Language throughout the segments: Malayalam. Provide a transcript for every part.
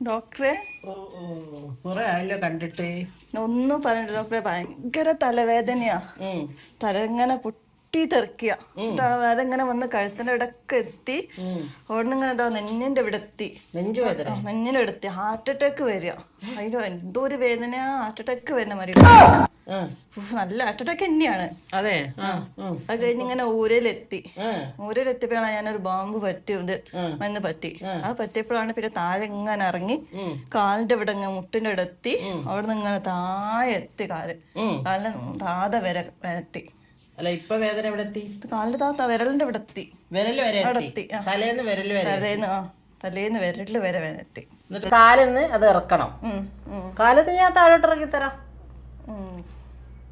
ഡോക്ടറെ? കുറെ ആയല്ലോ കണ്ടിട്ട്. ഒന്നും പറഞ്ഞിട്ട് ഡോക്ടറെ ഭയങ്കര തലവേദനയാ. തല ഇങ്ങനെ പൊട്ടി തെറിക്കുക. വേദന ഇങ്ങനെ വന്ന് കഴുത്തിന്റെ ഇടയ്ക്ക് എത്തി. ഇതാ നെഞ്ഞിന്റെ ഇവിടെ എത്തി. ആ, നെഞ്ഞിന്റെ എടുത്തി ഹാർട്ട് അറ്റാക്ക് വരിക. അതിന് എന്തോ ഒരു വേദന ഹാർട്ട് അറ്റാക്ക് വരുന്ന മാതിരി ഉഫ്, നല്ല ഹാർട്ട് അറ്റാക്ക് തന്നെയാണ്. അതെ. ആ, ഉം, അത് കഴിഞ്ഞ് ഇങ്ങനെ ഊരയിലെത്തി. ആ, ഊരയിലെത്തിയപ്പോഴാണ് ഞാനൊരു ബോംബ് പറ്റിയത് ഉം. പറ്റി. ആ പറ്റിയപ്പോഴാണ് പിന്നെ താഴെ ഇങ്ങനെ ഇറങ്ങി ഉം, കാലിന്റെ ഇവിടെ ഇങ്ങനെ മുട്ടിന്റെ ഇവിടെ എത്തി. അവിടെ നിന്ന് ഇങ്ങനെ താഴെ എത്തി കാൽ. ഉം. കാലിന് താതെ വരെ എത്തി. അല്ല ഇപ്പൊ വേദന എവിടെ എത്തി? കാലിന്റെ താത്ത വിരലിന്റെ ഇവിടെ എത്തി. വിരൽ വരെ എത്തി. തലേന്ന് വിരൽ വരെ തലേന്ന് ആ. തലേന്ന് വിരലിൽ വരെ വരെ എത്തി. എന്നിട്ട് കാലിന്ന് അത് ഇറക്കണം. കാലത്ത് ഞാൻ താഴോട്ട് ഇറക്കി തരാം.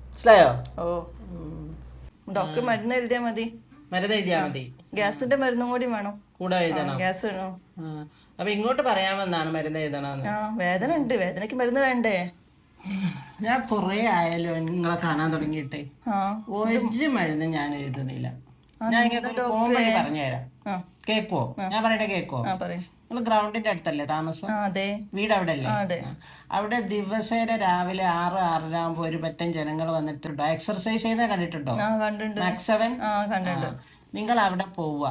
മനസ്സിലായോ? ഓ. ഡോക്ടർ മരുന്ന് എഴുതിയാ മതി. മരുന്ന് എഴുതിയാ മതി. ഗ്യാസിന്റെ മരുന്നും കൂടി വേണം. കൂടെ എഴുതണം. ഗ്യാസ് വേണോ. അപ്പൊ ഇങ്ങോട്ട് പറയാമെന്നാണ് മരുന്ന് എഴുതണമെന്ന് വേദന ഉണ്ട്. വേദനക്ക് മരുന്ന് വേണ്ടേ? ഞാൻ കൊറേ ആയാലും നിങ്ങളെ കാണാൻ തുടങ്ങിയിട്ട് ഒരു മരുന്ന് ഞാൻ എഴുതുന്നില്ല. ഞാൻ ഇങ്ങനെ പറഞ്ഞുതരാം. കേക്കോ ഞാൻ പറയട്ടെ കേക്കോ നിങ്ങൾ ഗ്രൗണ്ടിന്റെ അടുത്തല്ലേ താമസം? വീട് അവിടെ അല്ലേ അവിടെ ദിവസേന രാവിലെ ആറ് ആറര ആകുമ്പോ ഒരു പറ്റം ജനങ്ങൾ വന്നിട്ടുണ്ടോ എക്സർസൈസ് ചെയ്യുന്ന കണ്ടിട്ടുണ്ടോ? മാക്സവൻ നിങ്ങൾ അവിടെ പോവുക.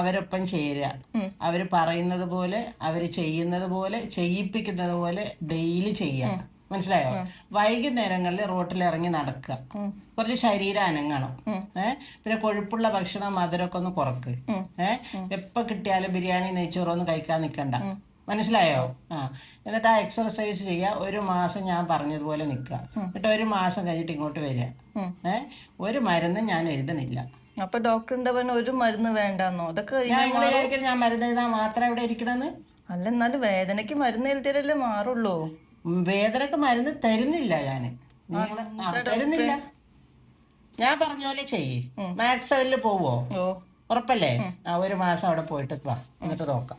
അവരൊപ്പം ചേരുക. അവർ അവർ പറയുന്നത് പോലെ അവർ ചെയ്യുന്നത് പോലെ ചെയ്യിപ്പിക്കുന്നത് പോലെ ഡെയിലി ചെയ്യുക. മനസ്സിലായോ? വൈകുന്നേരങ്ങളിൽ റോട്ടിൽ ഇറങ്ങി നടക്കുക. കുറച്ച് ശരീര അനങ്ങണം ഏഹ് പിന്നെ കൊഴുപ്പുള്ള ഭക്ഷണം മധുരമൊക്കെ ഒന്ന് കുറക്ക്. ഏഹ് എപ്പോ കിട്ടിയാലും ബിരിയാണി നെയ്ച്ചോറൊന്നും കഴിക്കാൻ നിൽക്കണ്ട. മനസ്സിലായോ? ആ. എന്നിട്ട് ആ എക്സർസൈസ് ചെയ്യുക ഒരു മാസം ഞാൻ പറഞ്ഞതുപോലെ നിൽക്കുക. എന്നിട്ട് ഒരു മാസം കഴിഞ്ഞിട്ട് ഇങ്ങോട്ട് വരിക. ഏഹ് ഒരു മരുന്ന് ഞാൻ എഴുതണില്ല അപ്പൊ ഡോക്ടറിന്റെ പറഞ്ഞ ഒരു മരുന്ന് വേണ്ടെന്നോ? അതൊക്കെ ഞാൻ മരുന്ന് എഴുതാൻ മാത്രം ഇവിടെ ഇരിക്കണെന്ന് അല്ല എന്നാലും വേദനക്ക് മരുന്ന് എഴുതിയാലല്ലേ മാറുള്ളൂ. വേദനക്ക് മരുന്ന് തരുന്നില്ല ഞാൻ തരുന്നില്ല. ഞാൻ പറഞ്ഞ പോലെ ചെയ്യ്. സെവനിൽ പോവോ? ഉറപ്പല്ലേ? ആ ഒരു മാസം അവിടെ പോയിട്ട് വാ. എന്നിട്ട് നോക്കാം.